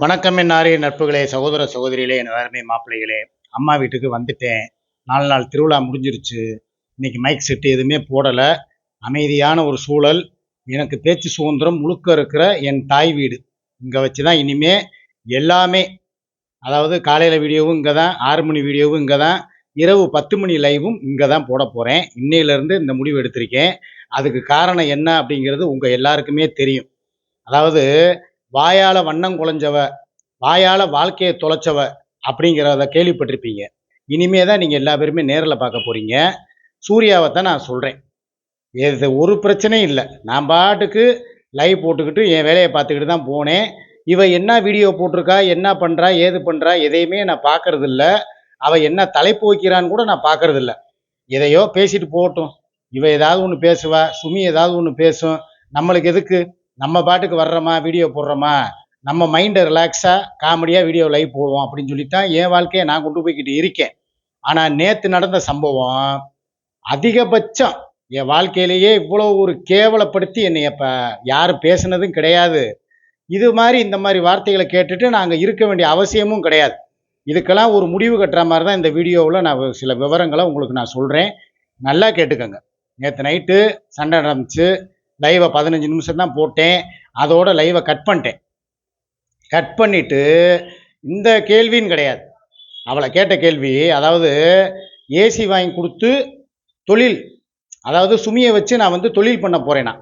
வணக்கம் என்னாரே நட்புகளே சகோதர சகோதரிகளே என் அருமை மாப்பிள்ளைகளே. அம்மா வீட்டுக்கு வந்துட்டேன். நாலு நாள் திருவிழா முடிஞ்சிருச்சு. இன்னைக்கு மைக் செட்டு எதுவுமே போடலை. அமைதியான ஒரு சூழல். எனக்கு பேச்சு சுதந்திரம் முழுக்க இருக்கிற என் தாய் வீடு. இங்கே வச்சு தான் இனிமே எல்லாமே அதாவது காலையில் வீடியோவும் இங்கே தான் ஆறு மணி வீடியோவும் இங்கே தான் இரவு பத்து மணி லைவும் இங்கே தான் போட போகிறேன் இன்னையிலேருந்து இந்த முடிவு எடுத்திருக்கேன். அதுக்கு காரணம் என்ன அப்படிங்கிறது உங்கள் எல்லாருக்குமே தெரியும். அதாவது வாயால் வண்ணம் குலைஞ்சவ வாயால் வாழ்க்கையை தொலைச்சவ அப்படிங்கிறத கேள்விப்பட்டிருப்பீங்க. இனிமே தான் நீங்கள் எல்லா பேருமே நேரில் பார்க்க போகிறீங்க சூர்யாவை தான் நான் சொல்கிறேன் இது ஒரு பிரச்சனையும் இல்லை. நான் பாட்டுக்கு லைவ் போட்டுக்கிட்டு என் வேலையை பார்த்துக்கிட்டு தான் போனேன். இவ என்ன வீடியோ போட்டிருக்கா என்ன பண்ணுறா ஏது பண்ணுறா எதையுமே நான் பார்க்கறது இல்லை அவள் என்ன தலைப்பு வைக்கிறான்னு கூட நான் பார்க்கறது இல்லை எதையோ பேசிட்டு போகட்டும். இவ ஏதாவது ஒன்று பேசுவா சுமி ஏதாவது ஒன்று பேசும். நம்மளுக்கு எதுக்கு? நம்ம பாட்டுக்கு வர்றோமா வீடியோ போடுறோமா நம்ம மைண்டை ரிலாக்ஸாக காமெடியாக வீடியோ லைவ் போடுவோம் அப்படின்னு சொல்லித்தான் என் வாழ்க்கையை நான் கொண்டு போய்கிட்டு இருக்கேன். ஆனால் நேற்று நடந்த சம்பவம் அதிகபட்சம் என் வாழ்க்கையிலேயே இவ்வளோ ஒரு கேவலப்படுத்தி என்னை இப்போ யாரும் பேசுனதும் கிடையாது. இது மாதிரி இந்த மாதிரி வார்த்தைகளை கேட்டுட்டு நாங்கள் இருக்க வேண்டிய அவசியமும் கிடையாது. இதுக்கெல்லாம் ஒரு முடிவு கட்டுற மாதிரி தான் இந்த வீடியோவில் நான் சில விவரங்களை உங்களுக்கு நான் சொல்கிறேன் நல்லா கேட்டுக்கோங்க. நேற்று நைட்டு சண்டை நடந்துச்சு. லைவை பதினஞ்சு நிமிஷம் தான் போட்டேன். அதோட லைவை கட் பண்ணிட்டேன். கட் பண்ணிட்டு இந்த கேள்வின்னு கிடையாது. அவளை கேட்ட கேள்வி அதாவது ஏசி வாங்கி கொடுத்து தொழில் அதாவது சுமியை வச்சு நான் வந்து தொழில் பண்ண போறேனா.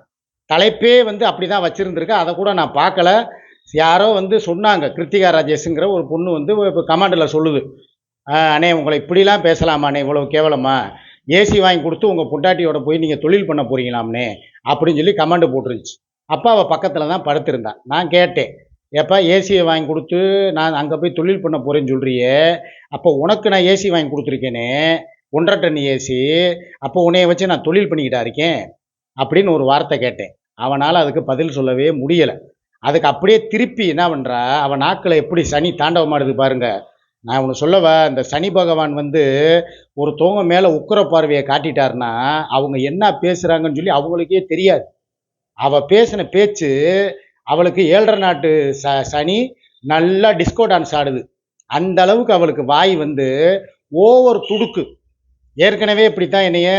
தலைப்பே வந்து அப்படி தான் வச்சுருந்துருக்கேன் அதை கூட நான் பார்க்கல. யாரோ வந்து சொன்னாங்க கிருத்திகா ராஜேஷுங்கிற ஒரு பொண்ணு வந்து இப்போ கமாண்டில் சொல்லுது. அண்ணே உங்களை இப்படிலாம் பேசலாமாண்ணே இவ்வளோ கேவலமா? ஏசி வாங்கி கொடுத்து உங்கள் பொண்டாட்டியோட போய் நீங்கள் தொழில் பண்ண போகிறீங்களாம்னே அப்படின்னு சொல்லி கமெண்ட் போட்டுருந்துச்சு. அப்பா அவள் பக்கத்தில் தான் படுத்திருந்தான் நான் கேட்டேன் ஏப்பா ஏசியை வாங்கி கொடுத்து நான் அங்கே போய் தொழில் பண்ண போகிறேன்னு சொல்கிறியே அப்போ உனக்கு நான் ஏசி வாங்கி கொடுத்துருக்கேனே. ஒன்றரை டன் ஏசி அப்போ உன்னைய வச்சு நான் தொழில் பண்ணிக்கிட்டா இருக்கேன். அப்படின்னு ஒரு வார்த்தை கேட்டேன். அவனால் அதுக்கு பதில் சொல்லவே முடியலை. அதுக்கு அப்படியே திருப்பி என்ன பண்ணுறா அவன் நாக்கில் எப்படி சனி தாண்டவமாடுது பாருங்கள் நான் உனக்கு சொல்லவா இந்த சனி பகவான் வந்து ஒரு தோங்க மேலே உக்கிர பார்வையை காட்டிட்டாருன்னா அவங்க என்ன பேசுகிறாங்கன்னு சொல்லி அவங்களுக்கே தெரியாது. அவள் பேசின பேச்சு அவளுக்கு ஏழரை நாட்டு ச சனி நல்லா டிஸ்கோ டான்ஸ் ஆடுது. அந்த அளவுக்கு அவளுக்கு வாய் வந்து ஓவர் துடுக்கு. ஏற்கனவே இப்படித்தான் என்னைய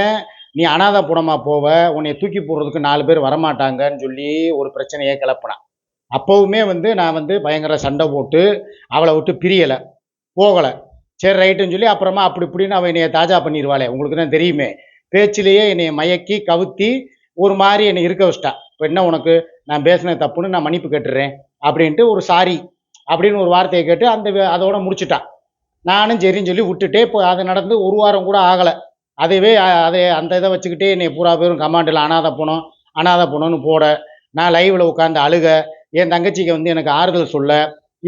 நீ அனாத புடமா போவ உன்னை தூக்கி போடுறதுக்கு நாலு பேர் வரமாட்டாங்கன்னு சொல்லி ஒரு பிரச்சனையை கிளப்பினான் அப்போவுமே வந்து நான் வந்து பயங்கர சண்டை போட்டு அவளை விட்டு பிரியலை. போகலை. சரி ரைட்டுன்னு சொல்லி அப்புறமா அப்படி இப்படின்னு அவள் என்னைய தாஜா பண்ணிடுவாளே உங்களுக்கு தான் தெரியுமே. பேச்சிலேயே என்னைய மயக்கி கவுத்தி ஒரு மாதிரி என்னை இருக்க வச்சிட்டா. இப்போ என்ன உனக்கு? நான் பேசின தப்புன்னு நான் மன்னிப்பு கேட்டுறேன். அப்படின்ட்டு ஒரு சாரி அப்படின்னு ஒரு வார்த்தையை கேட்டு அந்த அதோட முடிச்சுட்டான் நானும் சரின்னு சொல்லி விட்டுட்டே இப்போ அது நடந்து ஒரு வாரம் கூட ஆகலை. அதுவே அதை அந்த இதை வச்சுக்கிட்டே என்னை பூரா பேரும் கமாண்டில் அனாதை போனோம் அனாதை போனோன்னு போட. நான் லைவில் உட்காந்து அழுக. என் தங்கச்சிக்கு வந்து எனக்கு ஆறுதல் சொல்ல.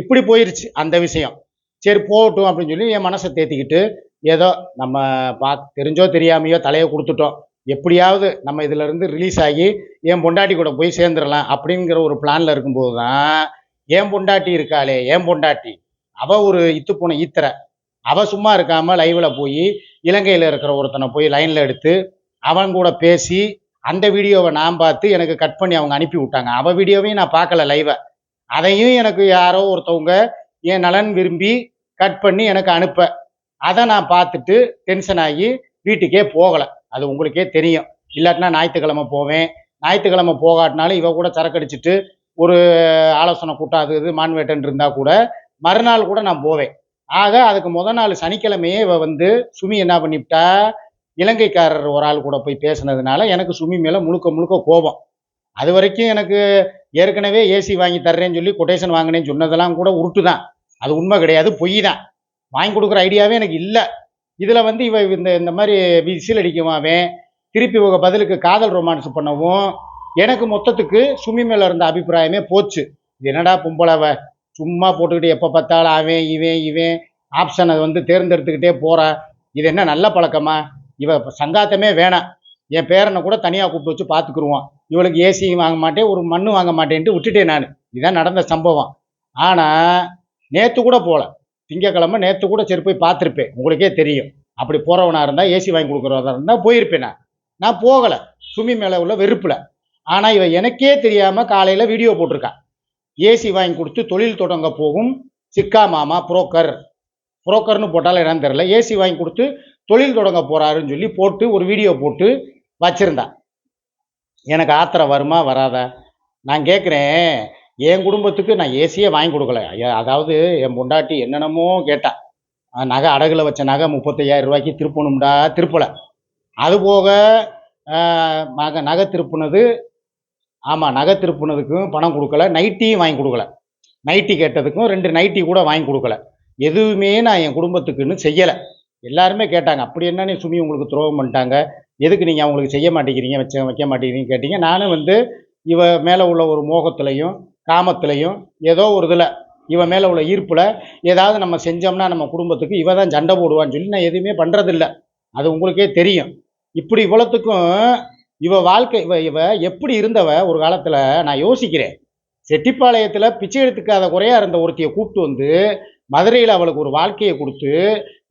இப்படி போயிருச்சு அந்த விஷயம். சரி போகட்டும் அப்படின்னு சொல்லி என் மனசை தேத்திக்கிட்டு ஏதோ நம்ம பா தெரிஞ்சோ தெரியாமையோ தலையை கொடுத்துட்டோம். எப்படியாவது நம்ம இதுலேருந்து ரிலீஸ் ஆகி என் பொண்டாட்டி கூட போய் சேர்ந்துடலாம் அப்படிங்கிற ஒரு பிளானில் இருக்கும்போது தான் என் பொண்டாட்டி இருக்காளே என் பொண்டாட்டி. அவள் ஒரு இத்து போன ஈத்தரை. அவள் சும்மா இருக்காமல் லைவில் போய் இலங்கையில் இருக்கிற ஒருத்தனை போய் லைனில் எடுத்து அவன் கூட பேசி அந்த வீடியோவை நான் பார்த்து எனக்கு கட் பண்ணி அவங்க அனுப்பி விட்டாங்க. அவள் வீடியோவையும் நான் பார்க்கல லைவை அதையும் எனக்கு யாரோ ஒருத்தவங்க என் நலன் விரும்பி கட் பண்ணி எனக்கு அனுப்ப. அதை நான் பார்த்துட்டு டென்ஷன் ஆகி வீட்டுக்கே போகலை. அது உங்களுக்கே தெரியும். இல்லாட்டினா ஞாயிற்றுக்கிழமை போவேன். ஞாயிற்றுக்கிழமை போகாட்டினாலும் இவ கூட சரக்கடிச்சிட்டு ஒரு ஆலோசனை கூட்டம் அது இது மான்வேட்டன் இருந்தால் கூட மறுநாள் கூட நான் போவேன். ஆக அதுக்கு முத நாள் சனிக்கிழமையே இவ வந்து சுமி என்ன பண்ணிவிட்டா இலங்கைக்காரர் ஒரு ஆள் கூட போய் பேசுனதுனால எனக்கு சுமி மேலே முழுக்க முழுக்க கோபம். அது வரைக்கும் எனக்கு ஏற்கனவே ஏசி வாங்கி தர்றேன்னு சொல்லி கொட்டேஷன் வாங்கினேன்னு சொன்னதெல்லாம் கூட உருட்டு தான் அது உண்மை கிடையாது பொய் தான். வாங்கி கொடுக்குற ஐடியாவே எனக்கு இல்லை. இதில் வந்து இவ இந்த இந்த மாதிரி விசில் அடிக்கவும் அவன்? திருப்பி இவங்க பதிலுக்கு காதல் ரொமான்ஸ் பண்ணவும் எனக்கு மொத்தத்துக்கு சுமி மேலே இருந்த அபிப்பிராயமே போச்சு. என்னடா பொம்பளவ? சும்மா போட்டுக்கிட்டு எப்போ பார்த்தாலும் அவன் இவன் இவன் ஆப்ஷனை வந்து தேர்ந்தெடுத்துக்கிட்டே போகிறா இது என்ன நல்ல பழக்கமா? இவ சங்காத்தமே வேணாம். என் பேரனை கூட தனியாக கூப்பிட்டு வச்சு பார்த்துக்குருவோம் இவளுக்கு ஏசியும் வாங்க மாட்டேன் ஒரு மண்ணு வாங்க மாட்டேன்ட்டு விட்டுட்டேன் நான். இதுதான் நடந்த சம்பவம். ஆனால் நேற்று கூட போகல திங்கக்கிழமை நேற்று கூட சரி போய் பார்த்துருப்பேன். உங்களுக்கே தெரியும். அப்படி போகிறவனாக இருந்தால் ஏசி வாங்கி கொடுக்குறதா இருந்தால் போயிருப்பேன் நான். நான் போகலை. சுமி மேலே உள்ள வெறுப்பில். ஆனால் இவன் எனக்கே தெரியாமல் காலையில் வீடியோ போட்டிருக்கான் ஏசி வாங்கி கொடுத்து தொழில் தொடங்க போகும் சிக்கா மாமா புரோக்கர். புரோக்கர்னு போட்டாலும் என்னன்னு தெரில ஏசி வாங்கி கொடுத்து தொழில் தொடங்க போகிறாருன்னு சொல்லி போட்டு ஒரு வீடியோ போட்டு வச்சுருந்தான் எனக்கு ஆத்திரம் வருமா வராதா? நான் கேட்குறேன் என் குடும்பத்துக்கு நான் ஏசியே வாங்கி கொடுக்கல. அதாவது என் பொண்டாட்டி என்னென்னமோ கேட்டா நகை அடகுல வச்ச நகை முப்பத்தையாயிரம் ரூபாய்க்கு திருப்பணும்டா திருப்பலை. அது போக நகை நகை திருப்புனது ஆமாம் நகை திருப்புனதுக்கும் பணம் கொடுக்கல நைட்டியும் வாங்கி கொடுக்கல. நைட்டி கேட்டதுக்கும் ரெண்டு நைட்டி கூட வாங்கி கொடுக்கல. எதுவுமே நான் என் குடும்பத்துக்குன்னு செய்யலை. எல்லாருமே கேட்டாங்க அப்படி என்ன நீ சுமி உங்களுக்கு துரோகம் பண்ணிட்டாங்க? எதுக்கு நீங்கள் அவங்களுக்கு செய்ய மாட்டேங்கிறீங்க? வச்ச வைக்க மாட்டேங்கிறீங்க கேட்டீங்க. நானும் வந்து இவ மேலே உள்ள ஒரு மோகத்துலையும் காமத்திலையும் ஏதோ ஒரு இதில் இவன் மேலே உள்ள ஈர்ப்பில் ஏதாவது நம்ம செஞ்சோம்னா நம்ம குடும்பத்துக்கு இவ தான் சண்டை போடுவான்னு சொல்லி நான் எதுவுமே பண்ணுறதில்ல அது உங்களுக்கே தெரியும். இப்படி இவ்வளோத்துக்கும் இவ வாழ்க்கை இவ இவ எப்படி இருந்தவ ஒரு காலத்தில் நான் யோசிக்கிறேன். செட்டிப்பாளையத்தில் பிச்சை எடுத்துக்காத குறையாக இருந்த ஒருத்தியை கூப்பிட்டு வந்து மதுரையில் அவளுக்கு ஒரு வாழ்க்கையை கொடுத்து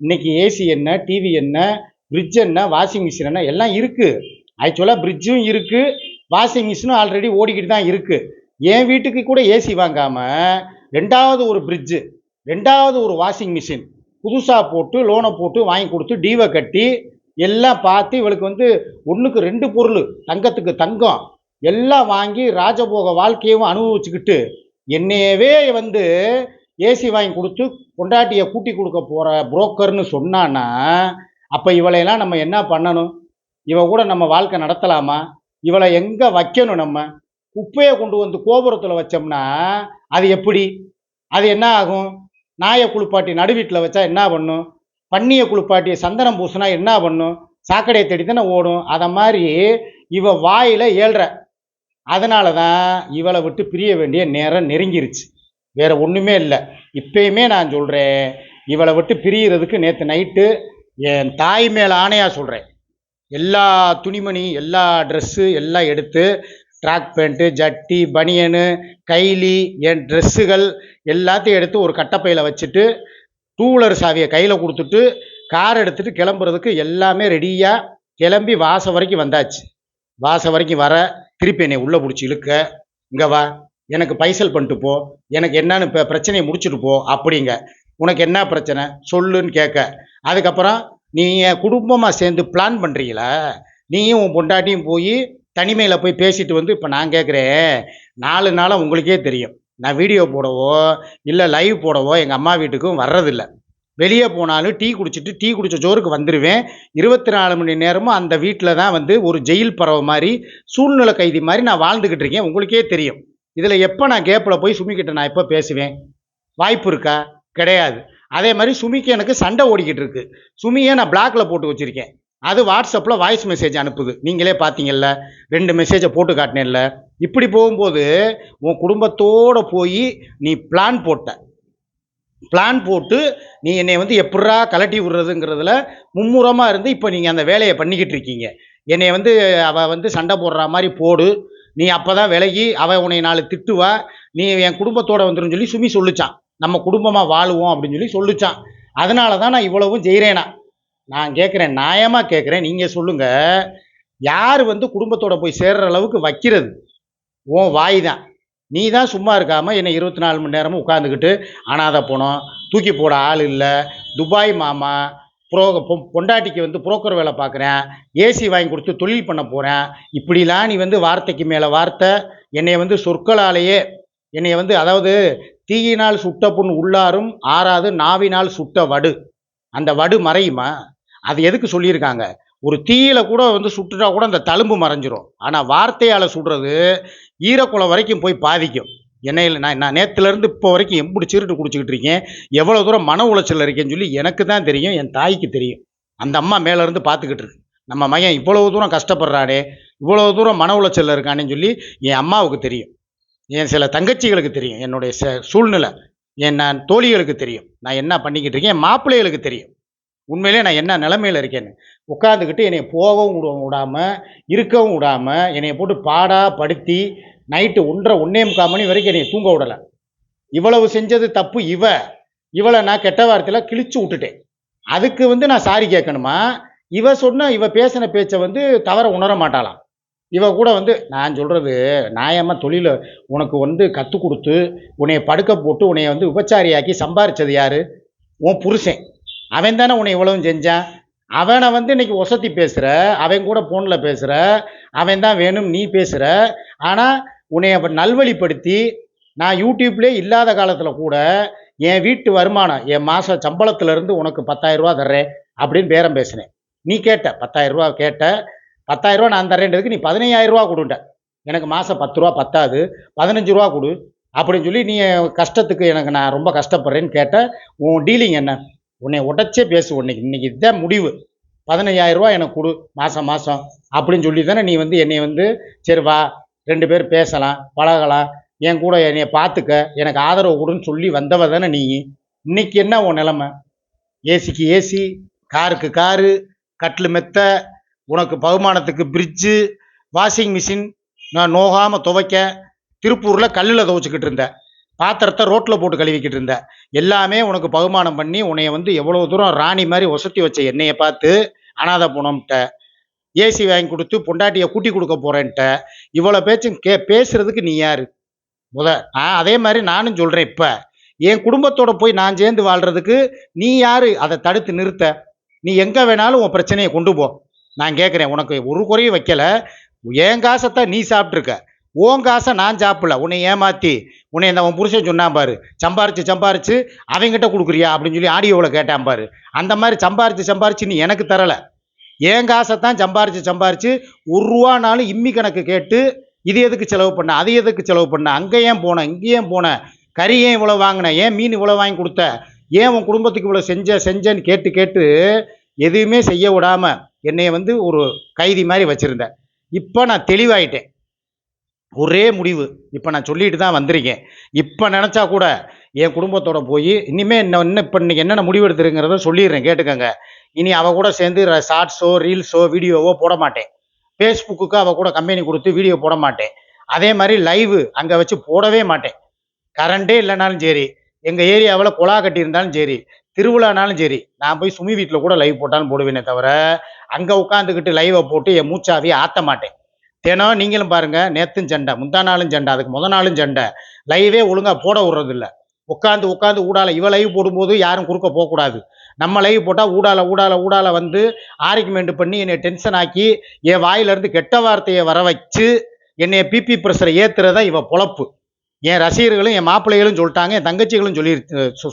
இன்னைக்கு ஏசி என்ன டிவி என்ன ஃப்ரிட்ஜ் என்ன வாஷிங் மிஷின் என்ன எல்லாம் இருக்குது ஆக்சுவலாக ஃப்ரிட்ஜும் இருக்குது வாஷிங் மிஷினும் ஆல்ரெடி ஓடிக்கிட்டு தான் இருக்குது என் வீட்டுக்கு கூட ஏசி வாங்காமல் ரெண்டாவது ஒரு ஃப்ரிட்ஜு ரெண்டாவது ஒரு வாஷிங் மிஷின் புதுசாக போட்டு லோனை போட்டு வாங்கி கொடுத்து டீவை கட்டி எல்லாம் பார்த்து இவளுக்கு வந்து ஒன்றுக்கு ரெண்டு பொருள் தங்கத்துக்கு தங்கம் எல்லாம் வாங்கி ராஜபோக வாழ்க்கையும் அனுபவிச்சுக்கிட்டு என்னையவே வந்து ஏசி வாங்கி கொடுத்து கொண்டாட்டியை கூட்டி கொடுக்க போகிற புரோக்கர்னு சொன்னான்னா அப்போ இவளையெல்லாம் நம்ம என்ன பண்ணணும்? இவ கூட நம்ம வாழ்க்கை நடத்தலாமா? இவளை எங்கே வைக்கணும் நம்ம? குப்பையை கொண்டு வந்து கோபுரத்தில் வச்சோம்னா அது எப்படி? அது என்ன ஆகும்? நாயை குளிப்பாட்டி நடு வீட்டில் வச்சா என்ன பண்ணும்? பன்னியை குளிப்பாட்டி சந்தனம் பூசுனா என்ன பண்ணும்? சாக்கடையை தேடி தானே ஓடும். அதை மாதிரி இவ வாயில் ஏழ்ற. அதனால தான் இவளை விட்டு பிரிய வேண்டிய நேரம் நெருங்கிருச்சு. வேற ஒன்றுமே இல்லை. இப்பயுமே நான் சொல்கிறேன் இவளை விட்டு பிரியறதுக்கு நேற்று நைட்டு என் தாய் மேலே ஆணையாக சொல்கிறேன் எல்லா துணிமணி எல்லா ட்ரெஸ்ஸு எல்லாம் எடுத்து ட்ராக் பேண்ட்டு ஜட்டி பனியனு கைலி என் ட்ரெஸ்ஸுகள் எல்லாத்தையும் எடுத்து ஒரு கட்டப்பையில் வச்சுட்டு டூ வீலர் சாவியை கையில் கொடுத்துட்டு கார் எடுத்துகிட்டு கிளம்புறதுக்கு எல்லாமே ரெடியாக கிளம்பி வாசம் வரைக்கும் வந்தாச்சு. வாசம் வரைக்கும் வர திருப்பி என்னை உள்ளே பிடிச்சி இழுக்க இங்கே வா எனக்கு பைசல் பண்ணிட்டு போ எனக்கு என்னன்னு இப்போ பிரச்சனையை முடிச்சுட்டு போ அப்படிங்க. உனக்கு என்ன பிரச்சனை? சொல்லுன்னு கேட்க. அதுக்கப்புறம் நீங்கள் குடும்பமாக சேர்ந்து பிளான் பண்ணுறீங்களா நீயும் உன் பொண்டாட்டியும் போய் தனிமையில் போய் பேசிட்டு வந்து இப்போ நான் கேட்குறேன் நாலு நாளாக உங்களுக்கே தெரியும். நான் வீடியோ போடவோ இல்லை லைவ் போடவோ எங்கள் அம்மா வீட்டுக்கும் வர்றதில்லை. வெளியே போனாலும் டீ குடிச்சிட்டு டீ குடித்த ஜோருக்கு வந்துடுவேன் இருபத்தி நாலு மணி நேரமும் அந்த வீட்டில் தான் வந்து ஒரு ஜெயில் பறவை மாதிரி சூழ்நிலை கைதி மாதிரி நான் வாழ்ந்துக்கிட்டு இருக்கேன். உங்களுக்கே தெரியும். இதில் எப்போ நான் கேப்பில் போய் சுமிக்கிட்ட நான் எப்போ பேசுவேன்? வாய்ப்பு இருக்கா? கிடையாது. அதே மாதிரி சுமிக்கு எனக்கு சண்டை ஓடிக்கிட்டு இருக்கு. சுமியை நான் பிளாக்ல போட்டு வச்சிருக்கேன். அது வாட்ஸ்அப்பில் வாய்ஸ் மெசேஜ் அனுப்புது. நீங்களே பார்த்தீங்கல்ல ரெண்டு மெசேஜை போட்டு காட்டினேன்ல. இப்படி போகும்போது உன் குடும்பத்தோடு போய் நீ பிளான் போட்ட. பிளான் போட்டு நீ என்னை வந்து எப்படா கலட்டி விடுறதுங்கிறதுல மும்முரமாக இருந்து இப்போ நீங்கள் அந்த வேலையை பண்ணிக்கிட்டு இருக்கீங்க. என்னை வந்து அவள் வந்து சண்டை போடுற மாதிரி போடு. நீ அப்போ தான் விலகி அவள் உன்னை நாலு திட்டுவா. நீ என் குடும்பத்தோட வந்துருன்னு சொல்லி சுமி சொல்லிச்சான். நம்ம குடும்பமாக வாழுவோம் அப்படின்னு சொல்லி சொல்லிச்சான். அதனால தான் நான் இவ்வளவும் செய்கிறேனா நான் கேட்குறேன் நியாயமாக கேட்குறேன் நீங்கள் சொல்லுங்கள் யார் வந்து குடும்பத்தோட போய் சேர்ற அளவுக்கு வைக்கிறது? உன் வாய் தான். நீ தான் சும்மா இருக்காமல் என்னை இருபத்தி நாலு மணி நேரமும் உட்காந்துக்கிட்டு அனாதை போனோம் தூக்கி போட ஆள் இல்லை துபாய் மாமா ப்ரோ பொ- பொண்டாட்டிக்கு வந்து புரோக்கர் வேலை பார்க்குறேன் ஏசி வாங்கி கொடுத்து தொழில் பண்ண போகிறேன் இப்படிலாம் நீ வந்து வார்த்தைக்கு மேலே வார்த்தை என்னை வந்து சொற்களாலேயே என்னை வந்து அதாவது தீயினால் சுட்ட புண் உள்ளாரும் ஆறாது நாவினால் சுட்ட வடு. அந்த வடு மறையுமா? அது எதுக்கு சொல்லியிருக்காங்க? ஒரு தீயில கூட வந்து சுட்டுட்டா கூட அந்த தழும்பு மறைஞ்சிரும். ஆனால் வார்த்தையால் சுடுறது ஈரக்குளம் வரைக்கும் போய் பாதிக்கும். என்னையில் நான் நான் நேற்றுலேருந்து இப்போ வரைக்கும் எப்படி சீருட்டு குடிச்சிக்கிட்டு இருக்கேன். எவ்வளோ தூரம் மன உளைச்சல் இருக்கேன்னு சொல்லி எனக்கு தான் தெரியும் என் தாய்க்கு தெரியும். அந்த அம்மா மேலேருந்து பார்த்துக்கிட்டு இருக்கு. நம்ம மகன் இவ்வளவு தூரம் கஷ்டப்படுறானே இவ்வளோ தூரம் மன உளைச்சலில் இருக்கானேன்னு சொல்லி என் அம்மாவுக்கு தெரியும். என் சில தங்கச்சிகளுக்கு தெரியும். என்னுடைய ச சூழ்நிலை என் நான் தோழிகளுக்கு தெரியும். நான் என்ன பண்ணிக்கிட்டு இருக்கேன்? என் மாப்பிள்ளைகளுக்கு தெரியும். உண்மையிலே நான் என்ன நிலமையில இருக்கேன்னு. உட்காந்துக்கிட்டு என்னை போகவும் விடாமல் இருக்கவும் விடாமல் என்னை போட்டு பாடா படுத்தி நைட்டு ஒன்றரை ஒன்றே முக்கால் மணி வரைக்கும் என்னை தூங்க விடலை. இவ்வளவு செஞ்சது தப்பு இவ. இவளை நான் கெட்ட வார்த்தையில் கிழிச்சு விட்டுட்டேன். அதுக்கு வந்து நான் சாரி கேட்கணுமா? இவ சொன்ன இவ பேசின பேச்சை வந்து தவற உணர மாட்டாளாம். இவ கூட வந்து நான் சொல்கிறது நியாயமாக தொழிலை உனக்கு வந்து கற்றுக் கொடுத்து உன்னைய படுக்க போட்டு உன்னைய வந்து விபச்சாரியாக்கி சம்பாரிச்சது யார்? உன் புருஷன். அவன் தானே உன்னை இவ்வளவும் செஞ்சான் அவனை வந்து இன்னைக்கு ஒசத்தி பேசுகிற அவன் கூட ஃபோனில் பேசுகிற அவன் தான் வேணும் நீ பேசுகிற ஆனால் உன்னை அப்போ நல்வழிப்படுத்தி நான் யூடியூப்லேயே இல்லாத காலத்தில் கூட என் வீட்டு வருமானம் என் மாத சம்பளத்துலேருந்து உனக்கு 10000 தர்றேன் அப்படின்னு பேரம் பேசினேன். நீ கேட்ட 10000 கேட்ட 10000 நான் தரேன்றதுக்கு நீ 15000 கொடுண்ட எனக்கு மாதம் பத்து ரூபா பத்தாது பதினஞ்சு ரூபா கொடு அப்படின்னு சொல்லி நீ என் கஷ்டத்துக்கு எனக்கு நான் ரொம்ப கஷ்டப்படுறேன்னு கேட்ட உன் டீலிங் என்ன? உன்னை உடச்சே பேசு உன்னைக்கு இன்னைக்கு இதுதான் முடிவு. 15000 ரூபா எனக்கு கொடு மாதம் மாதம் அப்படின்னு சொல்லி தானே நீ வந்து என்னை வந்து சரி வா ரெண்டு பேர் பேசலாம் பழகலாம். என் கூட என்னைய பார்த்துக்க எனக்கு ஆதரவு கொடுன்னு சொல்லி வந்தவ தானே நீ. இன்னைக்கு என்ன உன் நிலமை? ஏசிக்கு ஏசி காருக்கு காரு கட்டில் மெத்த உனக்கு பகுமானத்துக்கு பிரிட்ஜு வாஷிங் மிஷின் நான் நோகாமல் துவைக்க திருப்பூரில் கல்லில் துவைச்சிக்கிட்டு இருந்தேன். பாத்திரத்தை ரோட்டில் போட்டு கழுவிக்கிட்டு இருந்தேன் எல்லாமே உனக்கு பகுமானம் பண்ணி உன்னைய வந்து எவ்வளோ தூரம் ராணி மாதிரி ஒசத்தி வச்ச என்னையை பார்த்து அனாத போனோம்ட்ட. ஏசி வாங்கி கொடுத்து பொண்டாட்டியை கூட்டி கொடுக்க போகிறேன்ட்ட இவ்வளோ பேச்சும் கே பேசுறதுக்கு நீ யாரு? முத ஆ அதே மாதிரி நானும் சொல்கிறேன் இப்போ. என் குடும்பத்தோட போய் நான் சேர்ந்து வாழ்கிறதுக்கு நீ யாரு? அதை தடுத்து நிறுத்த. நீ எங்கே வேணாலும் உன் பிரச்சனையை கொண்டு போ. நான் கேட்குறேன் உனக்கு ஒரு குறையும் வைக்கல. என் காசைத்தான் நீ சாப்பிட்ருக்க உன் காசை நான் சாப்பிடல. உன்னை ஏமாத்தி உன்னை இந்த உன் புருஷன் சொன்னான் பாரு சம்பாரிச்சு சம்பாரிச்சு அவங்ககிட்ட கொடுக்குறியா அப்படின்னு சொல்லி ஆடியோவில் கேட்டான் பாரு. அந்த மாதிரி சம்பாரிச்சு சம்பாரிச்சு நீ எனக்கு தரலை. என் காசை தான் சம்பாரிச்சு சம்பாரிச்சு ஒரு ரூபானாலும் இம்மி கணக்கு கேட்டு இது எதுக்கு செலவு பண்ண அது எதுக்கு செலவு பண்ண அங்கே ஏன் போனேன் இங்கே ஏன் கறி ஏன் இவ்வளோ வாங்கின ஏன் மீன் இவ்வளோ வாங்கி கொடுத்த ஏன் உன் குடும்பத்துக்கு இவ்வளோ செஞ்ச செஞ்சேன்னு கேட்டு கேட்டு எதுவுமே செய்ய விடாமல் என்னை வந்து ஒரு கைதி மாதிரி வச்சுருந்தேன் இப்போ நான் தெளிவாயிட்டேன். ஒரே முடிவு. இப்போ நான் சொல்லிட்டு தான் வந்திருக்கேன். இப்போ நினச்சா கூட என் குடும்பத்தோட போய் இனிமேல் இன்னும் இன்னும் இப்போ இன்றைக்கி என்னென்ன முடிவு எடுத்துருங்கிறத சொல்லிடுறேன் கேட்டுக்கங்க. இனி அவள் கூட சேர்ந்து ஷார்ட்ஸோ ரீல்ஸோ வீடியோவோ போட மாட்டேன். ஃபேஸ்புக்கு அவள் கூட கம்பெனி கொடுத்து வீடியோ போட மாட்டேன். அதே மாதிரி லைவு அங்கே வச்சு போடவே மாட்டேன். கரண்டே இல்லைனாலும் சரி எங்கள் ஏரியாவில் குழா கட்டியிருந்தாலும் சரி திருவிழானாலும் சரி நான் போய் சுமி வீட்டில் கூட லைவ் போட்டாலும் போடுவேனே தவிர அங்கே உட்காந்துக்கிட்டு லைவை போட்டு என் மூச்சாவையை ஆற்ற மாட்டேன். தினம் நீங்களும் பாருங்க நேத்தும் சண்டை முந்தா நாளும் சண்டை அதுக்கு முத நாளும் சண்டை லைவே ஒழுங்காக போட விடுறது உட்காந்து உட்காந்து ஊடால இவ லைவ் போடும்போது யாரும் குறுக்க போகக்கூடாது. நம்ம லைவ் போட்டால் ஊடால ஊடால ஊடால வந்து ஆர்குமெண்ட் பண்ணி என்னை டென்ஷன் ஆக்கி என் வாயிலிருந்து கெட்ட வார்த்தையை வர வச்சு என்னைய பிபி ப்ரெஷரை ஏற்றுறதா இவ பொழப்பு. என் ரசிகர்களும் என் மாப்பிள்ளைகளும் சொல்லிட்டாங்க என் தங்கச்சிகளும் சொல்லி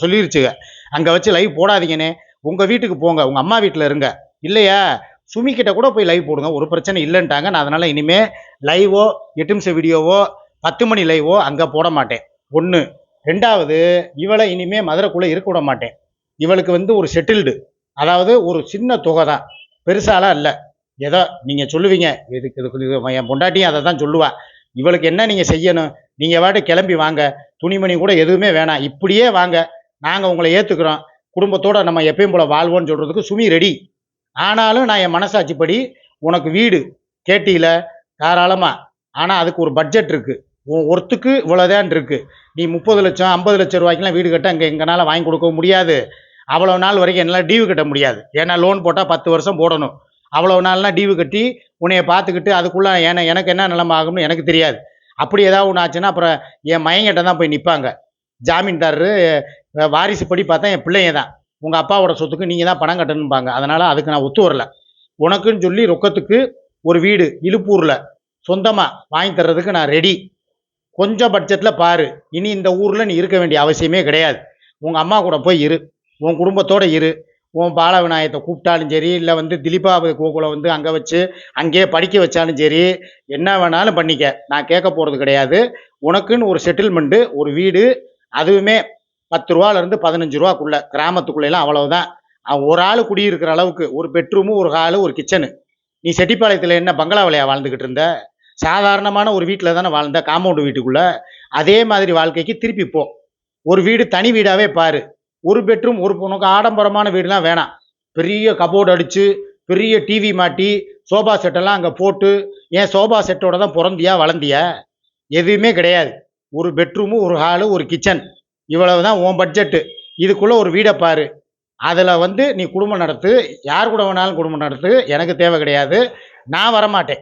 சொல்லிருச்சுங்க. அங்கே வச்சு லைவ் போடாதீங்கண்ணே. உங்கள் வீட்டுக்கு போங்க. உங்கள் அம்மா வீட்டில் இருங்க. இல்லையா? சுமி கிட்ட கூட போய் லைவ் போடுங்க. ஒரு பிரச்சனை இல்லைன்ட்டாங்க. நான் அதனால இனிமே லைவோ எட்டு நிமிஷம் வீடியோவோ பத்து மணி லைவோ அங்கே போட மாட்டேன். ஒன்று ரெண்டாவது இவளை இனிமே மதுரைக்குள்ளே இருக்க விட மாட்டேன். இவளுக்கு வந்து ஒரு செட்டில்டு அதாவது ஒரு சின்ன தொகை தான். பெருசாலாம் இல்லை. ஏதோ நீங்கள் சொல்லுவீங்க. இதுக்கு இதுக்கு என் பொண்டாட்டியும் அதை தான் சொல்லுவா. இவளுக்கு என்ன நீங்கள் செய்யணும்? நீங்கள் வாட்டு கிளம்பி வாங்க. துணிமணி கூட எதுவுமே வேணாம். இப்படியே வாங்க. நாங்கள் உங்களை ஏற்றுக்குறோம் குடும்பத்தோட நம்ம எப்பயும் போல வாழ்வோன்னு சொல்கிறதுக்கு சுமி ரெடி ஆனாலும் நான் என் மனசாட்சிப்படி உனக்கு வீடு கேட்டியில தாராளமாக ஆனால் அதுக்கு ஒரு பட்ஜெட் இருக்குது உன் ஒருத்துக்கு இவ்வளோதான் இருக்குது நீ முப்பது லட்சம் ஐம்பது லட்சம் ரூபாய்க்குலாம் வீடு கட்ட இங்கே எங்களால் வாங்கி கொடுக்க முடியாது. அவ்வளோ நாள் வரைக்கும் என்னால் டியூ கட்ட முடியாது. ஏன்னா லோன் போட்டால் பத்து வருஷம் போடணும். அவ்வளோ நாள்லாம் டியூ கட்டி உன்னைய பார்த்துக்கிட்டு அதுக்குள்ளே ஏன்னா எனக்கு என்ன நிலைமை ஆகும்னு எனக்கு தெரியாது. அப்படி ஏதாவது ஒன்று ஆச்சுன்னா அப்புறம் என் மையங்கிட்ட தான் போய் நிற்பாங்க ஜாமீன்தாரரு வாரிசு வாரிசுப்படி பார்த்தா என் பிள்ளைங்க தான். உங்கள் அப்பாவோட சொத்துக்கு நீங்கள் தான் பணம் கட்டணும்பாங்க. அதனால் அதுக்கு நான் ஒத்து வரல. உனக்குன்னு சொல்லி ரொக்கத்துக்கு ஒரு வீடு இழுப்பூரில் சொந்தமாக வாங்கி தர்றதுக்கு நான் ரெடி கொஞ்சம் பட்ஜெட்டில் பாரு. இனி இந்த ஊரில் நீ இருக்க வேண்டிய அவசியமே கிடையாது. உங்கள் அம்மா கூட போய் இரு. உன் குடும்பத்தோடு இரு. உன் பால விநாயகத்தை கூப்பிட்டாலும் சரி இல்லை வந்து திலீபா கோகுலை வந்து அங்கே வச்சு அங்கேயே படிக்க வச்சாலும் சரி என்ன வேணாலும் பண்ணிக்க. நான் கேட்க போகிறது கிடையாது. உனக்குன்னு ஒரு செட்டில்மெண்ட்டு ஒரு வீடு அதுவுமே பத்து ரூபாலேருந்து பதினஞ்சு ரூபாக்குள்ள கிராமத்துக்குள்ளெல்லாம் அவ்வளவுதான். ஒரு ஆள் குடியிருக்கிற அளவுக்கு ஒரு பெட்ரூமு ஒரு ஹாலு ஒரு கிச்சனு. நீ செட்டிப்பாளையத்தில் என்ன பங்களாவிலையா வாழ்ந்துக்கிட்டு இருந்த? சாதாரணமான ஒரு வீட்டில் தானே வாழ்ந்த காம்பவுண்டு வீட்டுக்குள்ளே. அதே மாதிரி வாழ்க்கைக்கு திருப்பி போ. ஒரு வீடு தனி வீடாகவே பாரு. ஒரு பெட்ரூம் ஒரு உனக்கு ஆடம்பரமான வீடுலாம் வேணாம். பெரிய கபோர்டு அடித்து பெரிய டிவி மாட்டி சோபா செட்டெல்லாம் அங்கே போட்டு ஏன் சோபா செட்டோட தான் பிறந்தியா வளர்ந்தியா? எதுவுமே கிடையாது. ஒரு பெட்ரூமு ஒரு ஹாலு ஒரு கிச்சன். இவ்வளவு தான் உன் பட்ஜெட்டு இதுக்குள்ளே ஒரு வீடை பாரு. அதில் வந்து நீ குடும்பம் நடத்து. யார் கூட வேணாலும் குடும்பம் நடத்து. எனக்கு தேவை கிடையாது. நான் வரமாட்டேன்.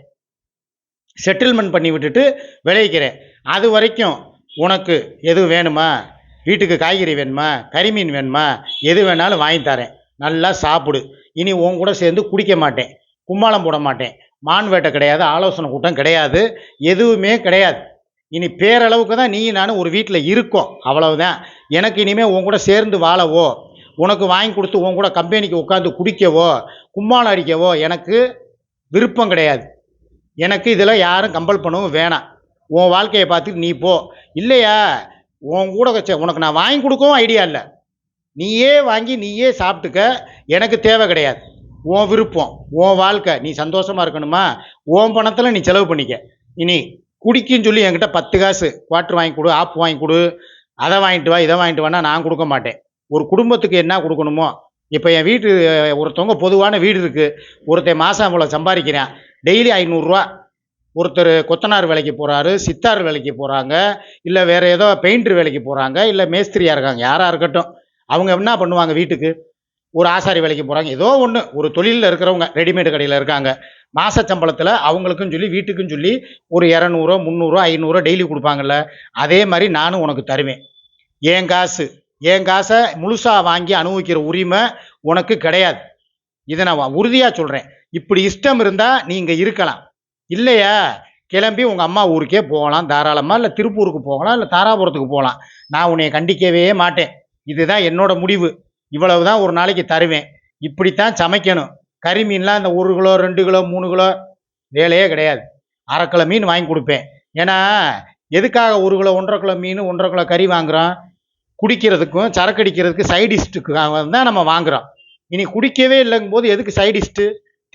செட்டில்மெண்ட் பண்ணி விட்டுட்டு விளைவிக்கிறேன். அது வரைக்கும் உனக்கு எது வேணுமா? வீட்டுக்கு காய்கறி வேணுமா? கறிமீன் வேணுமா? எது வேணாலும் வாங்கி தரேன். நல்லா சாப்பிடு. இனி உன் கூட சேர்ந்து குடிக்க மாட்டேன். கும்மாளம் போட மாட்டேன். மான் வேட்டை கிடையாது. ஆலோசனை கூட்டம் கிடையாது. எதுவுமே கிடையாது. இனி பேரளவுக்கு தான் நீ நானும் ஒரு வீட்டில் இருக்கோம். அவ்வளவுதான். எனக்கு இனிமேல் உன் கூட சேர்ந்து வாழவோ உனக்கு வாங்கி கொடுத்து உன் கூட கம்பெனிக்கு உட்காந்து குடிக்கவோ கும்மாளம் அடிக்கவோ எனக்கு விருப்பம் கிடையாது. எனக்கு இதில் யாரும் கம்பல் பண்ணவும் வேணாம். உன் வாழ்க்கையை பார்த்துட்டு நீ போ. இல்லையா? உன் கூட வச்ச உனக்கு நான் வாங்கி கொடுக்கவும் ஐடியா இல்லை. நீயே வாங்கி நீயே சாப்பிட்டுக்க. எனக்கு தேவை கிடையாது. உன் விருப்பம் உன் வாழ்க்கை. நீ சந்தோஷமாக இருக்கணுமா? உன் பணத்தில் நீ செலவு பண்ணிக்க. இனி குடிக்குன்னு சொல்லி என்கிட்ட பத்து காசு. குவாட்ரு வாங்கி கொடு ஆப் வாங்கி கொடு. அதை வாங்கிட்டு வா இதை வாங்கிட்டு வானா நான் கொடுக்க மாட்டேன். ஒரு குடும்பத்துக்கு என்ன கொடுக்கணுமோ இப்போ என் வீட்டு ஒருத்தவங்க பொதுவான வீடு இருக்குது ஒருத்தன் மாதம் அவ்வளோ சம்பாதிக்கிறேன். டெய்லி ஐநூறுரூவா. ஒருத்தர் கொத்தனார் வேலைக்கு போகிறாரு சித்தார் வேலைக்கு போகிறாங்க இல்லை வேறு ஏதோ பெயிண்டர் வேலைக்கு போகிறாங்க இல்லை மேஸ்திரியாக இருக்காங்க. யாராக இருக்கட்டும். அவங்க என்ன பண்ணுவாங்க வீட்டுக்கு? ஒரு ஆசாரி வேலைக்கு போகிறாங்க ஏதோ ஒன்று ஒரு தொழிலில் இருக்கிறவங்க ரெடிமேடு கடையில் இருக்காங்க. மாச சம்பளத்தில் அவங்களுக்கும் சொல்லி வீட்டுக்கும் சொல்லி ஒரு இரநூறோ முந்நூறோ ஐநூறோ டெய்லி கொடுப்பாங்கல்ல. அதே மாதிரி நானும் உனக்கு தருவேன். என் காசு. என் காசை முழுசாக வாங்கி அனுபவிக்கிற உரிமை உனக்கு கிடையாது. இதை நான் உறுதியாக சொல்கிறேன் இப்படி இஷ்டம் இருந்தால் நீங்கள் இருக்கலாம். இல்லையா? கிளம்பி உங்கள் அம்மா ஊருக்கே போகலாம். தாராளமாக இல்லை திருப்பூருக்கு போகலாம் இல்லை தாராபுரத்துக்கு போகலாம். நான் உன்னை கண்டிக்கவே மாட்டேன். இதுதான் என்னோட முடிவு. இவ்வளவு தான் ஒரு நாளைக்கு தருவேன். இப்படித்தான் சமைக்கணும். கறி மீன்லாம் இந்த ஒரு கிலோ ரெண்டு கிலோ மூணு கிலோ வேலையே கிடையாது. அரை கிலோ மீன் வாங்கி கொடுப்பேன். ஏன்னா எதுக்காக ஒரு கிலோ ஒன்றரை கிலோ மீன் ஒன்றரை கிலோ கறி வாங்குறோம்? குடிக்கிறதுக்கும் சரக்கு அடிக்கிறதுக்கு சைடிஸ்ட்டுக்காக தான் நம்ம வாங்குறோம். இனி குடிக்கவே இல்லைங்கும் போது எதுக்கு சைடிஸ்ட்டு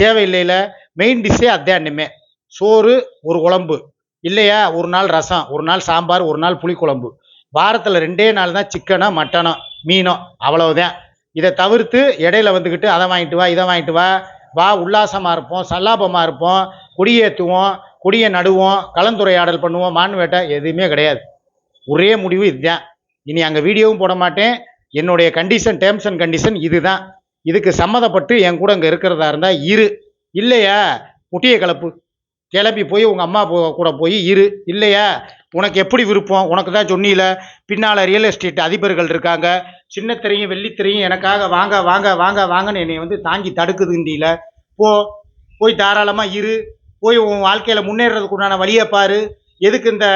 தேவையில்லைல மெயின் டிஷ்ஷே அதான் சோறு ஒரு குழம்பு. இல்லையா? ஒரு நாள் ரசம் ஒரு நாள் சாம்பார் ஒரு நாள் புளிக்குழம்பு. வாரத்தில் ரெண்டே நாள் தான் சிக்கனோ மட்டனோ. மீனோ அவ்வளவுதான். இதை தவிர்த்து இடையில வந்துக்கிட்டு அதை வாங்கிட்டு வா இதை வாங்கிட்டு வா வா உல்லாசமாக இருப்போம் சல்லாபமாக இருப்போம் குடியேற்றுவோம் கொடியை நடுவோம் கலந்துரையாடல் பண்ணுவோம் மான் வேட்டை எதுவுமே கிடையாது. ஒரே முடிவு இதுதான். இனி அங்கே வீடியோவும் போட மாட்டேன். என்னுடைய கண்டிஷன் டேர்ம்ஸ் அண்ட் கண்டிஷன் இதுதான். இதுக்கு சம்மதப்பட்டு என் கூட இங்கே இருக்கிறதா இருந்தால் இரு. இல்லையா? முட்டியை கிளப்பு. கிளப்பி போய் உங்கள் அம்மா கூட போய் இரு. இல்லையா? உனக்கு எப்படி விருப்பம்? உனக்கு தான் சொன்னியில் பின்னால் ரியல் எஸ்டேட் அதிபர்கள் இருக்காங்க. சின்னத்திரையும் வெள்ளித்திரையும் எனக்காக வாங்க வாங்க வாங்க வாங்கன்னு என்னை வந்து தாங்கி தடுக்குதுன்றீல போ போய் தாராளமாக இரு. போய் உன் வாழ்க்கையில் முன்னேறதுக்கு உண்டான வழியை பாரு. எதுக்கு இந்த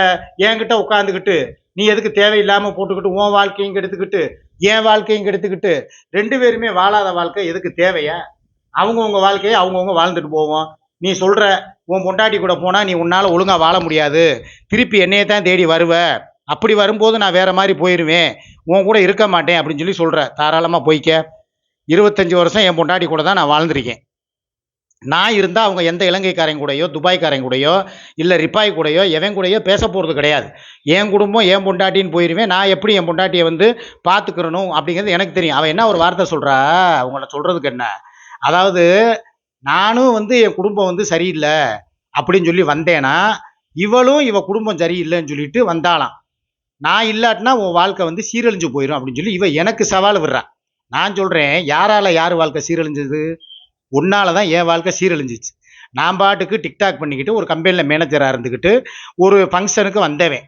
என்கிட்ட உட்காந்துக்கிட்டு நீ எதுக்கு தேவையில்லாமல் போட்டுக்கிட்டு உன் வாழ்க்கையும் கெடுத்துக்கிட்டு என் வாழ்க்கையும் கெடுத்துக்கிட்டு ரெண்டு பேருமே வாழாத வாழ்க்கை எதுக்கு தேவையா? அவங்கவுங்க வாழ்க்கையை அவங்கவுங்க வாழ்ந்துட்டு போவோம். நீ சொல்கிற உன் பொண்டாட்டி கூட போனால் நீ உன்னால் ஒழுங்காக வாழ முடியாது. திருப்பி என்னையே தான் தேடி வருவ. அப்படி வரும்போது நான் வேற மாதிரி போயிடுவேன் உன் கூட இருக்க மாட்டேன் அப்படின்னு சொல்லி சொல்கிற தாராளமாக போய்க்க. இருபத்தஞ்சி வருஷம் என் பொண்டாட்டி கூட தான் நான் வாழ்ந்திருக்கேன். நான் இருந்தால் அவங்க எந்த இலங்கைக்காரங்க கூடயோ துபாய்க்காரங்க கூடயோ இல்லை ரிப்பாய் கூடயோ எவன் கூடயோ பேச போகிறது கிடையாது. என் குடும்பம் என் பொண்டாட்டின்னு போயிடுவேன் நான் எப்படி என் பொண்டாட்டியை வந்து பார்த்துக்கிறணும் அப்படிங்கிறது எனக்கு தெரியும். அவன் என்ன ஒரு வார்த்தை சொல்கிறா அவங்கள சொல்கிறதுக்கு என்ன? அதாவது நானும் வந்து என் குடும்பம் வந்து சரியில்லை அப்படின்னு சொல்லி வந்தேன்னா இவளும் இவ குடும்பம் சரியில்லைன்னு சொல்லிட்டு வந்தாளாம். நான் இல்லாட்டினா உன் வாழ்க்கை வந்து சீரழிஞ்சு போயிடும் அப்படின்னு சொல்லி இவ எனக்கு சவால் விடுறா. நான் சொல்கிறேன் யாரால யார் வாழ்க்கை சீரழிஞ்சது? உன்னால தான் என் வாழ்க்கை சீரழிஞ்சிச்சு. நான் பாட்டுக்கு டிக்டாக் பண்ணிக்கிட்டு ஒரு கம்பெனியில் மேனேஜராக இருந்துக்கிட்டு ஒரு ஃபங்க்ஷனுக்கு வந்தவன்.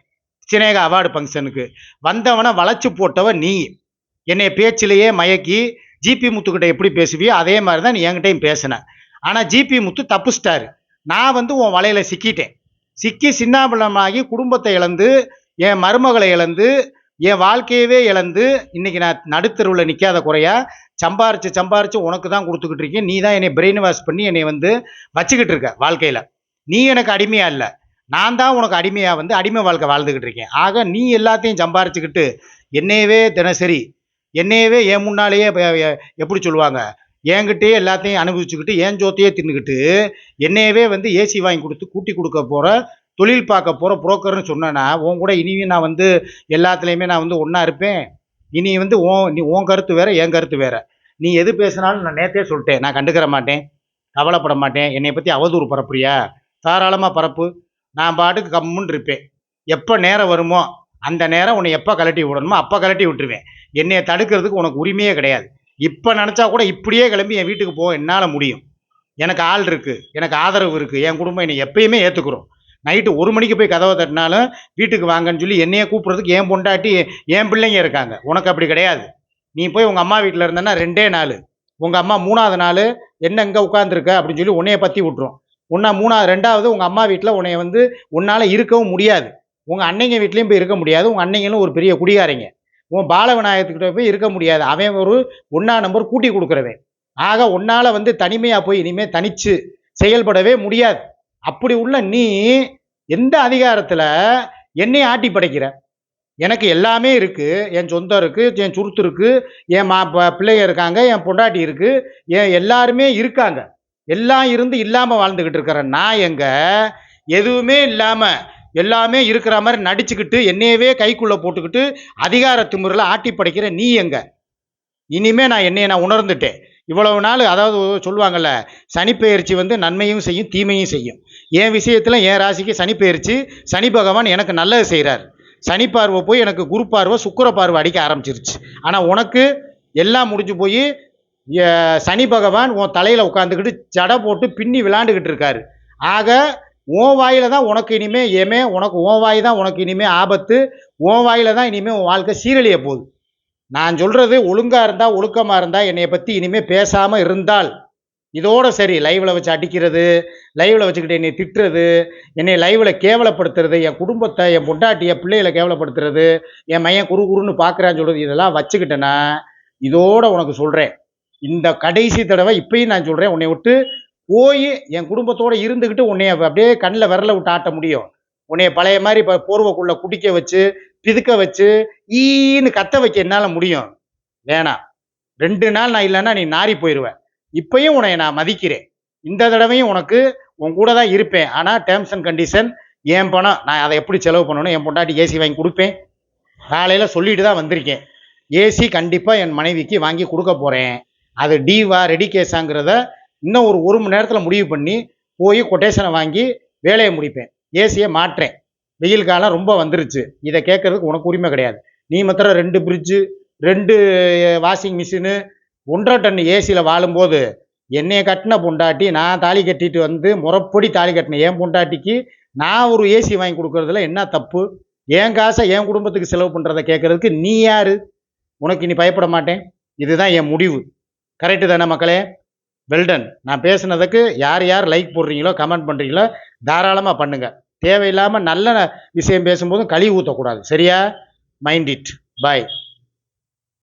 சினேகா அவார்டு ஃபங்க்ஷனுக்கு வந்தவனை வளைச்சு போட்டவன் நீ. என்னை பேச்சிலேயே மயக்கி ஜிபி முத்துக்கிட்ட எப்படி பேசுவியோ அதே மாதிரி தான் நீ என்கிட்டையும் பேசின. ஆனால் ஜிபி முத்து தப்புச்சிட்டாரு. நான் வந்து உன் வலையில் சிக்கிட்டேன். சிக்கி சின்னாபலமாகி குடும்பத்தை இழந்து என் மருமகளை இழந்து என் வாழ்க்கையவே இழந்து இன்னைக்கு நான் நடுத்தருவில் நிற்காத குறையா சம்பாரிச்சு சம்பாரிச்சு உனக்கு தான் கொடுத்துக்கிட்டு இருக்கேன். நீ தான் என்னை பிரெயின் வாஷ் பண்ணி என்னை வந்து வச்சுக்கிட்டு இருக்க வாழ்க்கையில். நீ எனக்கு அடிமையாக இல்லை. நான் தான் உனக்கு அடிமையாக வந்து அடிமை வாழ்க்கை வாழ்ந்துக்கிட்டு இருக்கேன். ஆக நீ எல்லாத்தையும் சம்பாரிச்சுக்கிட்டு என்னையவே தினசரி என்னையவே என் முன்னாலேயே எப்படி சொல்லுவாங்க என்கிட்டயே எல்லாத்தையும் அனுபவிச்சுக்கிட்டு என் ஜோத்தையே தின்னுக்கிட்டு என்னையவே வந்து ஏசி வாங்கி கொடுத்து கூட்டி கொடுக்க போகிற தொழில் பார்க்க போகிற புரோக்கர்னு சொன்னேன்னா உன் கூட இனியும் நான் வந்து எல்லாத்துலேயுமே நான் வந்து ஒன்றா இருப்பேன். இனி வந்து ஓ நீ உன் கருத்து வேற என் கருத்து வேற. நீ எது பேசினாலும் நான் நேத்தே சொல்லிட்டேன். நான் கண்டுக்கிற மாட்டேன். கவலைப்பட மாட்டேன். என்னை பற்றி அவதூறு பரப்புறியா? தாராளமாக பரப்பு. நான் பாட்டுக்கு கம்முன்னு இருப்பேன். எப்போ நேரம் வருமோ அந்த நேரம் உன்னை எப்போ கழட்டி விடணுமோ அப்போ கழட்டி விட்டுருவேன். என்னையை தடுக்கிறதுக்கு உனக்கு உரிமையே கிடையாது. இப்போ நினச்சா கூட இப்படியே கிளம்பி என் வீட்டுக்கு போக என்னால் முடியும். எனக்கு ஆள் இருக்குது எனக்கு ஆதரவு இருக்குது என் குடும்பம் என்னை எப்பயுமே ஏற்றுக்குறோம் நைட்டு ஒரு மணிக்கு போய் கதவை தட்டினாலும் வீட்டுக்கு வாங்கன்னு சொல்லி என்னையே கூப்பிட்றதுக்கு என் பொண்டாட்டி என் பிள்ளைங்க இருக்காங்க. உனக்கு அப்படி கிடையாது. நீ போய் உங்கள் அம்மா வீட்டில் இருந்தேன்னா ரெண்டே நாள். உங்கள் அம்மா மூணாவது நாள் என்ன இங்கே உட்காந்துருக்க அப்படின்னு சொல்லி உன்னைய பற்றி விட்ரும் ஒன்றா மூணாவது ரெண்டாவது உங்கள் அம்மா வீட்டில் உன்னைய வந்து உன்னால் இருக்கவும் முடியாது. உங்கள் அன்னைங்க வீட்லேயும் போய் இருக்க முடியாது. உங்கள் அன்னைங்களும் ஒரு பெரிய குடிகாரங்க. உன் பாலவிநாயகத்துக்கிட்ட போய் இருக்க முடியாது. அவன் ஒரு ஒன்றா நம்பர் கூட்டி கொடுக்குறவன். ஆக உன்னால் வந்து தனிமையாக போய் இனிமேல் தனிச்சு செயல்படவே முடியாது. அப்படி உள்ள நீ எந்த அதிகாரத்தில் என்னை ஆட்டி படைக்கிற? எனக்கு எல்லாமே இருக்குது என் சொந்தம் இருக்குது என் சுருத்து இருக்குது என் மா ப- பிள்ளைங்க இருக்காங்க என் பொண்டாட்டி இருக்குது என் எல்லாருமே இருக்காங்க. எல்லாம் இருந்து இல்லாமல் வாழ்ந்துக்கிட்டு இருக்கிற நான் எங்கே? எதுவுமே இல்லாமல் எல்லாமே இருக்கிற மாதிரி நடிச்சுக்கிட்டு என்னையவே கைக்குள்ளே போட்டுக்கிட்டு அதிகார திமிரில் ஆட்டி படைக்கிற நீ எங்க? இனிமே நான் என்னைய நான் உணர்ந்துட்டேன். இவ்வளவு நாள் அதாவது சொல்லுவாங்கள்ல சனிப்பெயர்ச்சி வந்து நன்மையும் செய்யும் தீமையும் செய்யும். என் விஷயத்தில் என் ராசிக்கு சனிப்பெயர்ச்சி சனி பகவான் எனக்கு நல்லது செய்கிறார் சனி பார்வை போய் எனக்கு குரு பார்வை சுக்கிர பார்வை அடிக்க ஆரம்பிச்சிருச்சு. ஆனால் உனக்கு எல்லாம் முடிஞ்சு போய் சனி பகவான் உன் தலையில் உட்காந்துக்கிட்டு ஜடை போட்டு பின்னி விளாண்டுக்கிட்டு இருக்காரு. ஆக உன் வாயில் தான் உனக்கு இனிமே ஏமே உனக்கு உன் வாய் தான் உனக்கு இனிமே ஆபத்து உன் வாயில் தான் இனிமேல் உன் வாழ்க்கை சீரழிய போகுது. நான் சொல்கிறது ஒழுங்காக இருந்தால் ஒழுக்கமாக இருந்தால் என்னை பற்றி இனிமேல் பேசாமல் இருந்தால் இதோட சரி லைவில் வச்சு அடிக்கிறது லைவில் வச்சுக்கிட்டு என்னை திட்டுறது என்னை லைவில் கேவலப்படுத்துறது என் குடும்பத்தை என் பொண்டாட்டிய பிள்ளைகளை கேவலப்படுத்துறது என் மையன் குறு குறுன்னு பார்க்குறான்னு சொல்கிறது இதெல்லாம் வச்சுக்கிட்டேன்னா இதோட உனக்கு சொல்கிறேன் இந்த கடைசி தடவை இப்பயும் நான் சொல்கிறேன் உன்னை விட்டு போய் என் குடும்பத்தோடு இருந்துக்கிட்டு உன்னைய அப்படியே கண்ணில் விரல விட்டு ஆட்ட முடியும். உன்னைய பழைய மாதிரி இப்போ போர்வைக்குள்ளே குடிக்க வச்சு பிதுக்க வச்சு ஈன்னு கத்த வைக்க என்னால் முடியும். வேணாம் ரெண்டு நாள் நான் இல்லைன்னா நீ நாறி போயிடுவேன் இப்பயும் உன்னை நான் மதிக்கிறேன். இந்த தடவையும் உனக்கு உன் கூட தான் இருப்பேன். ஆனால் டேர்ம்ஸ் அண்ட் கண்டிஷன் என் பணம் நான் அதை எப்படி செலவு பண்ணணும்? என் பொண்டாட்டி ஏசி வாங்கி கொடுப்பேன். காலையில் சொல்லிட்டு தான் வந்திருக்கேன். ஏசி கண்டிப்பாக என் மனைவிக்கு வாங்கி கொடுக்க போகிறேன் அது டீவா ரெடி கேஸாங்கிறத இன்னும் ஒரு ஒரு மணி நேரத்தில் முடிவு பண்ணி போய் கொட்டேஷனை வாங்கி வேலையை முடிப்பேன். ஏசியை மாற்றேன். வெயில் காலம் ரொம்ப வந்துருச்சு. இதை கேட்கறதுக்கு உனக்கு உரிமை கிடையாது. நீ மாத்திரம் ரெண்டு ஃப்ரிட்ஜு ரெண்டு வாஷிங் மிஷினு ஒன்றரை டன் ஏசியில் வாழும்போது என்னைய கட்டின பொண்டாட்டி நான் தாலி கட்டிட்டு வந்து முறப்படி தாலி கட்டின என் பொண்டாட்டிக்கு நான் ஒரு ஏசி வாங்கி கொடுக்கறதுல என்ன தப்பு? என் காசை என் குடும்பத்துக்கு செலவு பண்ணுறதை கேட்கறதுக்கு நீ யார்? உனக்கு இனி பயப்பட மாட்டேன். இதுதான் என் முடிவு. கரெக்டு தானே மக்களே? வெல்டன் நான் பேசுனதுக்கு யார் யார் லைக் போடுறீங்களோ கமெண்ட் பண்ணுறீங்களோ தாராளமாக பண்ணுங்கள் தேவையில்லாமல் நல்ல விஷயம் பேசும்போதும் கழி ஊற்றக்கூடாது சரியா? Mind it bye